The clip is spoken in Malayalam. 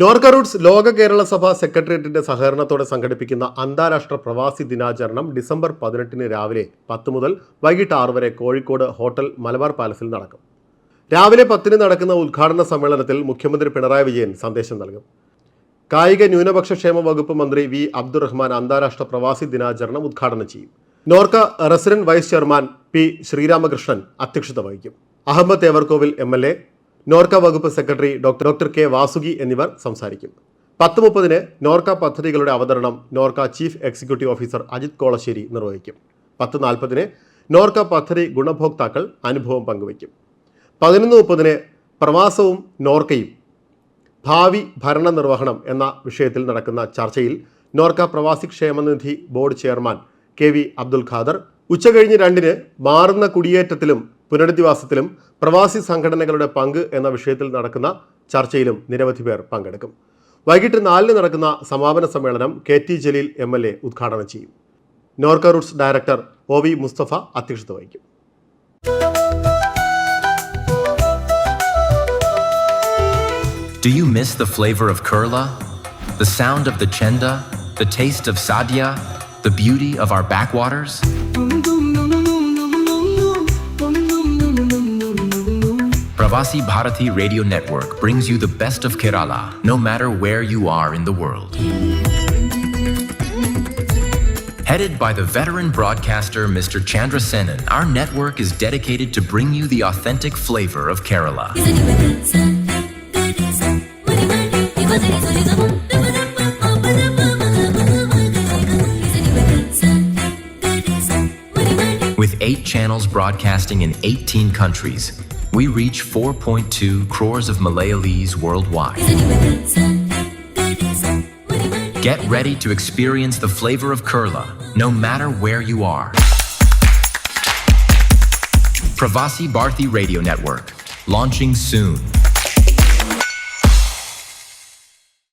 നോർക്ക റൂട്ട്സ് ലോക കേരള സഭ സെക്രട്ടേറിയറ്റിന്റെ സഹകരണത്തോടെ സംഘടിപ്പിക്കുന്ന അന്താരാഷ്ട്ര പ്രവാസി ദിനാചരണം ഡിസംബർ പതിനെട്ടിന് രാവിലെ പത്ത് മുതൽ വൈകിട്ട് ആറ് വരെ കോഴിക്കോട് ഹോട്ടൽ മലബാർ പാലസിൽ നടക്കും. രാവിലെ പത്തിന് നടക്കുന്ന ഉദ്ഘാടന സമ്മേളനത്തിൽ മുഖ്യമന്ത്രി പിണറായി വിജയൻ സന്ദേശം നൽകും. കായിക ന്യൂനപക്ഷ ക്ഷേമ വകുപ്പ് മന്ത്രി വി അബ്ദുറഹ്മാൻ അന്താരാഷ്ട്ര പ്രവാസി ദിനാചരണം ഉദ്ഘാടനം ചെയ്യും. NORKA resident vice chairman P Sreeramakrishnan അധ്യക്ഷത വഹിക്കും. Ahammed Thevarkovil M L A NORKA വകുപ്പ് secretary doctor doctor K Vasuki എന്നിവർ സംസാരിക്കും. പത്ത് മുപ്പതിന് നോർക്ക പദ്ധതികളുടെ അവതരണം NORKA chief executive officer Ajith Kolassery നിർവഹിക്കും. പത്ത് നാൽപ്പതിന് നോർക്ക പദ്ധതി ഗുണഭോക്താക്കൾ അനുഭവം പങ്കുവയ്ക്കും. പതിനൊന്ന് മുപ്പതിന് പ്രവാസവും നോർക്കയും ഭാവി ഭരണ നിർവഹണം എന്ന വിഷയത്തിൽ നടക്കുന്ന ചർച്ചയിൽ NORKA Pravasi Kshemanidhi board chairman K V Abdul Khader. ഉച്ചകഴിഞ്ഞ് രണ്ടിന് മാറുന്ന കുടിയേറ്റത്തിലും പുനരധിവാസത്തിലും പ്രവാസി സംഘടനകളുടെ പങ്ക് എന്ന വിഷയത്തിൽ നടക്കുന്ന ചർച്ചയിലും നിരവധി പേർ പങ്കെടുക്കും വൈകിട്ട് നാലിന് നടക്കുന്ന സമാപന സമ്മേളനം K T Jaleel M L A ഉദ്ഘാടനം ചെയ്യും NORKA roots director O V Mustafa അധ്യക്ഷത വഹിക്കും Do you miss the flavor of Kurla? The sound of the chenda? The taste of sadia? The beauty of our backwaters? Pravasi Bharati Radio Network brings you the best of Kerala, no matter where you are in the world. Headed by the veteran broadcaster Mr. Chandra Senan, our network is dedicated to bring you the authentic flavor of Kerala. With eight channels broadcasting in 18 countries, we reach 4.2 crores of Malayalees worldwide. Get ready to experience the flavor of Kurla, no matter where you are. Pravasi Bharti Radio Network, launching soon.